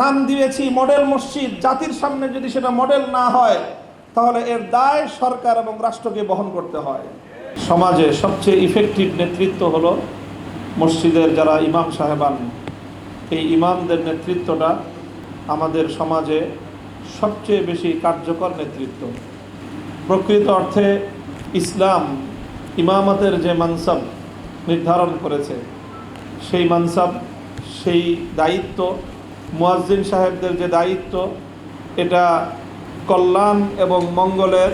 নাম দিয়েছি মডেল মসজিদ, জাতির সামনে যদি সেটা মডেল না হয়, তাহলে এর দায় সরকার এবং রাষ্ট্রকে বহন করতে হয়। সমাজে সবচেয়ে ইফেক্টিভ নেতৃত্ব হলো মসজিদের যারা ইমাম সাহেবান। এই ইমামদের নেতৃত্বটা আমাদের সমাজে সবচেয়ে বেশি কার্যকর নেতৃত্ব। প্রকৃত অর্থে ইসলাম ইমামতের যে মানসাব নির্ধারণ করেছে, সেই মানসাব, সেই দায়িত্ব মুয়াজ্জিন সাহেবদের যে দায়িত্ব, এটা কল্যাণ এবং মঙ্গলের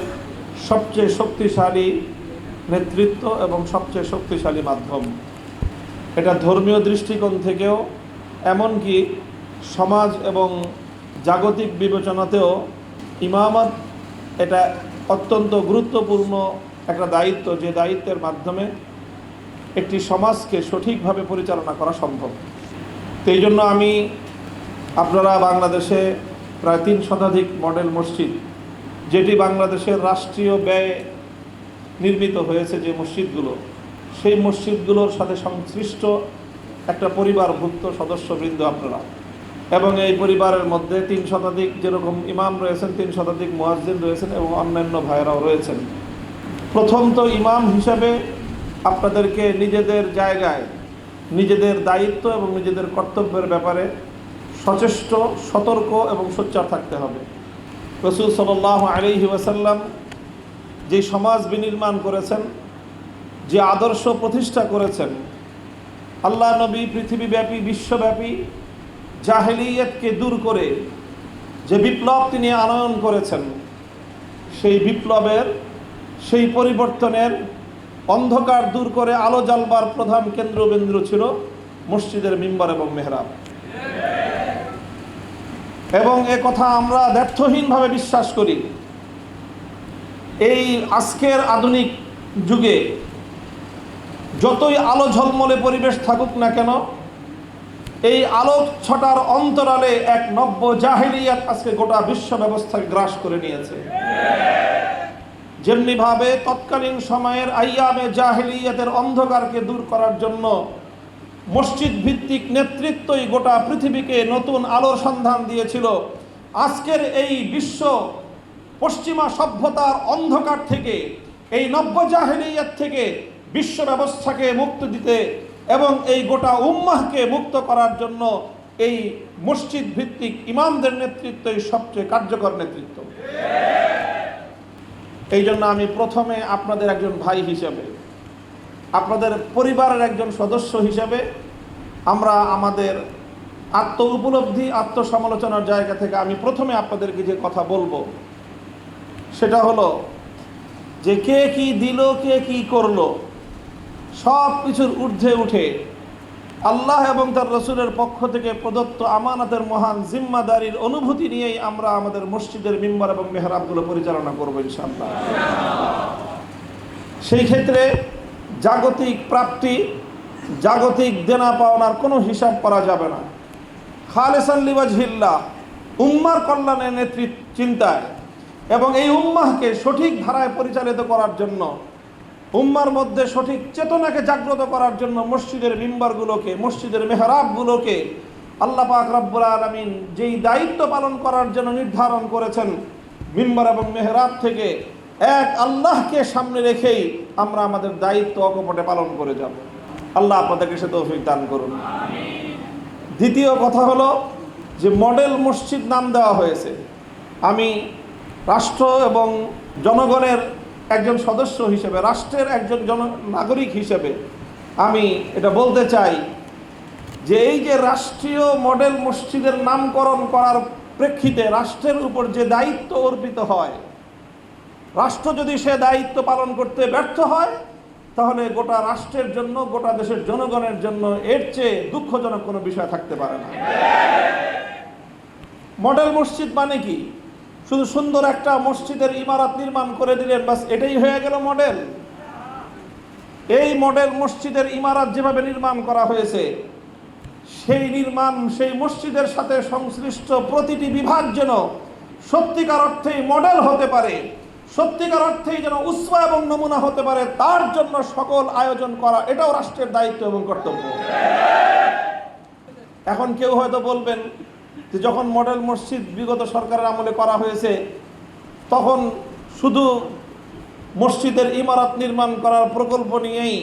সবচেয়ে শক্তিশালী নেতৃত্ব এবং সবচেয়ে শক্তিশালী মাধ্যম। এটা ধর্মীয় দৃষ্টিকোণ থেকেও, এমনকি সমাজ এবং জাগতিক বিবেচনাতেও ইমামত এটা অত্যন্ত গুরুত্বপূর্ণ একটা দায়িত্ব, যে দায়িত্বের মাধ্যমে একটি সমাজকে সঠিকভাবে পরিচালনা করা সম্ভব। তো জন্য আমি আপনারা বাংলাদেশে প্রায় তিন শতাধিক মডেল মসজিদ, যেটি বাংলাদেশের রাষ্ট্রীয় ব্যয়ে নির্মিত হয়েছে যে মসজিদগুলো, সেই মসজিদগুলোর সাথে সংশ্লিষ্ট একটা পরিবারভুক্ত সদস্যবৃন্দ আপনারা। এবং এই পরিবারের মধ্যে তিন শতাধিক যেরকম ইমাম রয়েছেন, তিন শতাধিক মুয়াজ্জিন রয়েছেন এবং অন্যান্য ভাইয়েরাও রয়েছেন। প্রথম তো ইমাম হিসাবে আপনাদেরকে নিজেদের জায়গায়, নিজেদের দায়িত্ব এবং নিজেদের কর্তব্যের ব্যাপারে সচেষ্ট, সতর্ক এবং সোচ্চার থাকতে হবে। রসুল সাল্লাহ আলিহি ওয়াসাল্লাম যে সমাজ বিনির্মাণ করেছেন, যে আদর্শ প্রতিষ্ঠা করেছেন, আল্লাহ নবী পৃথিবীব্যাপী, বিশ্বব্যাপী জাহেলিয়তকে দূর করে যে বিপ্লব তিনি আনয়ন করেছেন, সেই বিপ্লবের, সেই পরিবর্তনের অন্ধকার দূর করে আলো জ্বালবার প্রধান কেন্দ্রবিন্দু ছিল মসজিদের মিম্বার এবং মেহরাব। এবং এ কথা আমরা ব্যর্থহীনভাবে বিশ্বাস করি। এই আজকের আধুনিক যুগে যতই আলো ঝলমলে পরিবেশ থাকুক না কেন, এই আলো ছটার অন্তরালে এক নব্য জাহেলিয়াত আজকে গোটা বিশ্ব ব্যবস্থাকে গ্রাস করে নিয়েছে। যেমনিভাবে তৎকালীন সময়ের আইয়ামে জাহেলিয়াতের অন্ধকারকে দূর করার জন্য মসজিদ ভিত্তিক নেতৃত্বই গোটা পৃথিবীকে নতুন আলোর সন্ধান দিয়েছিল। আজকের এই বিশ্ব পশ্চিমা সভ্যতার অন্ধকার থেকে, এই নব্য থেকে বিশ্ব ব্যবস্থাকে মুক্তি দিতে এবং এই গোটা উম্মাহকে মুক্ত করার জন্য এই মসজিদ ভিত্তিক ইমামদের নেতৃত্বই সবচেয়ে কার্যকর নেতৃত্ব। এই জন্য আমি প্রথমে আপনাদের একজন ভাই হিসেবে আপনাদের পরিবারের একজন সদস্য হিসেবে আমরা আমাদের আত্ম উপলব্ধি আত্মসমালোচনার জায়গা থেকে আমি প্রথমে আপনাদেরকে যে কথা বলব, সেটা হলো যে কে কি দিল, কে কি করল, সব কিছুর ঊর্ধ্বে উঠে আল্লাহ এবং তার রসুলের পক্ষ থেকে প্রদত্ত আমানাতের মহান জিম্মাদারির অনুভূতি নিয়েই আমরা আমাদের মসজিদের মিম্বার এবং মেহরাবগুলো পরিচালনা করব ইনশাআল্লাহ। সেই ক্ষেত্রে জাগতিক প্রাপ্তি, জাগতিক দেনা পাওনার কোনো হিসাব করা যাবে না। খালেসান লিবাজহিল্লা উম্মার কল্যাণের নেতৃত্ব চিন্তায় এবং এই উম্মাহকে সঠিক ধারায় পরিচালিত করার জন্য, উম্মার মধ্যে সঠিক চেতনাকে জাগ্রত করার জন্য মসজিদের মিম্বারগুলোকে, মসজিদের মেহরাবগুলোকে আল্লাহ পাক রব্বুল আলমিন যেই দায়িত্ব পালন করার জন্য নির্ধারণ করেছেন, মিম্বার এবং মেহরাব থেকে এক আল্লাহকে সামনে রেখেই আমরা আমাদের দায়িত্ব অকপটে পালন করে যাব। আল্লাহ আপনাদেরকে সে তৌফিক দান করুন। দ্বিতীয় কথা হলো যে মডেল মসজিদ নাম দেওয়া হয়েছে। আমি রাষ্ট্র এবং জনগণের একজন সদস্য হিসেবে, রাষ্ট্রের একজন জন নাগরিক হিসেবে আমি এটা বলতে চাই যে এই যে রাষ্ট্রীয় মডেল মসজিদের নামকরণ করার প্রেক্ষিতে রাষ্ট্রের উপর যে দায়িত্ব অর্পিত হয় রাষ্ট্র যদি সে দায়িত্ব পালন করতে ব্যর্থ হয়, তাহলে গোটা রাষ্ট্রের জন্য, গোটা দেশের জনগণের জন্য এর চেয়ে দুঃখজনক কোনো বিষয় থাকতে পারে না। মডেল মসজিদ মানে কি? শুধু সুন্দর একটা মসজিদের ইমারত নির্মাণ করে দিলেন, বাস এটাই হয়ে গেল মডেল। এই মডেল মসজিদের ইমারত যেভাবে নির্মাণ করা হয়েছে, সেই নির্মাণ, সেই মসজিদের সাথে সংশ্লিষ্ট প্রতিটি বিভাগ যেন সত্যিকার অর্থেই মডেল হতে পারে। সত্যিকার অর্থেই যেন উৎসাহ এবং নমুনা হতে পারে, তার জন্য সকল আয়োজন করা, এটাও রাষ্ট্রের দায়িত্ব এবং কর্তব্য। এখন কেউ হয়তো বলবেন যে যখন মডেল মসজিদ বিগত সরকারের আমলে করা হয়েছে, তখন শুধু মসজিদের ইমারত নির্মাণ করার প্রকল্প নিয়েই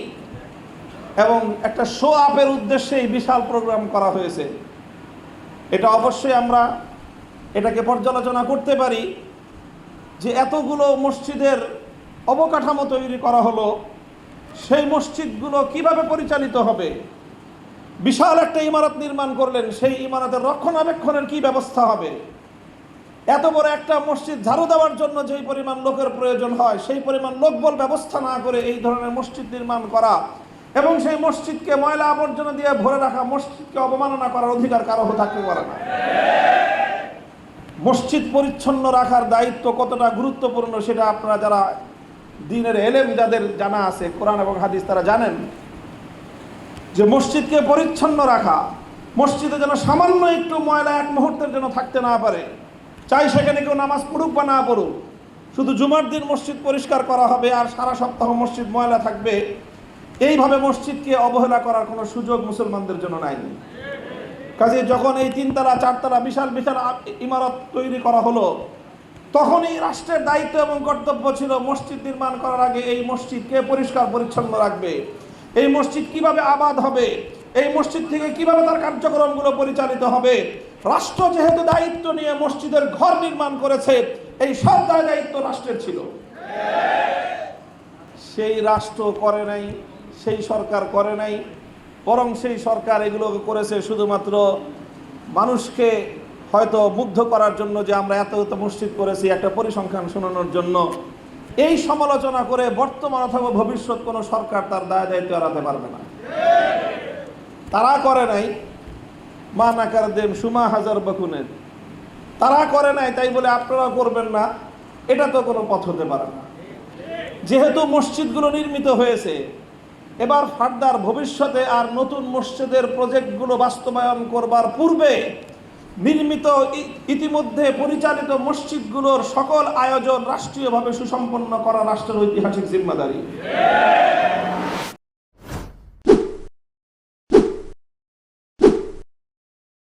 এবং একটা শো আপের উদ্দেশ্যেই বিশাল প্রোগ্রাম করা হয়েছে। এটা অবশ্যই আমরা এটাকে পর্যালোচনা করতে পারি। যে এতগুলো মসজিদের অবকাঠামো তৈরি করা হলো, সেই মসজিদগুলো কীভাবে পরিচালিত হবে? বিশাল একটা ইমারত নির্মাণ করলেন, সেই ইমারতের রক্ষণাবেক্ষণের কি ব্যবস্থা হবে? এত বড় একটা মসজিদ ঝাড়ু দেওয়ার জন্য যেই পরিমাণ লোকের প্রয়োজন হয়, সেই পরিমাণ লোকবল ব্যবস্থা না করে এই ধরনের মসজিদ নির্মাণ করা এবং সেই মসজিদকে ময়লা আবর্জনা দিয়ে ভরে রাখা, মসজিদকে অবমাননা করার অধিকার কারও থাকতে পারে না। মসজিদ পরিচ্ছন্ন রাখার দায়িত্ব কতটা গুরুত্বপূর্ণ সেটা আপনারা যারা দিনের এলেম যাদের জানা আছে, কোরআন এবং হাদিস তারা জানেন। যে মসজিদকে পরিচ্ছন্ন রাখা, মসজিদে যেন সামান্য একটু ময়লা এক মুহূর্তের জন্য থাকতে না পারে। চাই সেখানে কেউ নামাজ পড়ুক বা না পড়ুক। শুধু জুমার দিন মসজিদ পরিষ্কার করা হবে আর সারা সপ্তাহ মসজিদ ময়লা থাকবে। এইভাবে মসজিদকে অবহেলা করার কোনো সুযোগ মুসলমানদের জন্য নাই। কাজে যখন এই তিনতলা চারতলা বিশাল বিশাল ইমারত তৈরি করা হলো তখন এই রাষ্ট্রের দায়িত্ব এবং কর্তব্য ছিল মসজিদ নির্মাণ করার আগে এই মসজিদকে পরিষ্কার পরিচ্ছন্ন রাখবে। এই মসজিদ কীভাবে আবাদ হবে? এই মসজিদ থেকে কীভাবে তার কার্যক্রমগুলো পরিচালিত হবে? রাষ্ট্র যেহেতু দায়িত্ব নিয়ে মসজিদের ঘর নির্মাণ করেছে এই সব দায়িত্ব রাষ্ট্রের ছিল। সেই রাষ্ট্র করে নাই সেই সরকার করে নাই বরং সেই সরকার এগুলো করেছে শুধুমাত্র মানুষকে হয়তো মুগ্ধ করার জন্য যে আমরা এত এত মসজিদ করেছি, একটা পরিসংখ্যান শোনানোর জন্য। এই সমালোচনা করে বর্তমান অথবা ভবিষ্যৎ কোনো সরকার তার দায় দায়িত্ব এড়াতে পারবে না। তারা করে নাই। মা দেব সুমা হাজার বকুনের। তারা করে নাই, তাই বলে আপনারা করবেন না। এটা তো কোনো পথ হতে পারে না। যেহেতু মসজিদগুলো নির্মিত হয়েছে এবার ফার্দার ভবিষ্যতে আর নতুন মসজিদের প্রজেক্টগুলো বাস্তবায়ন করবার পূর্বে নির্মিত ইতিমধ্যে পরিচালিত মসজিদগুলোর সকল আয়োজন রাষ্ট্রীয়ভাবে সুসম্পন্ন করা রাষ্ট্রের ঐতিহাসিক জিম্মাদারি।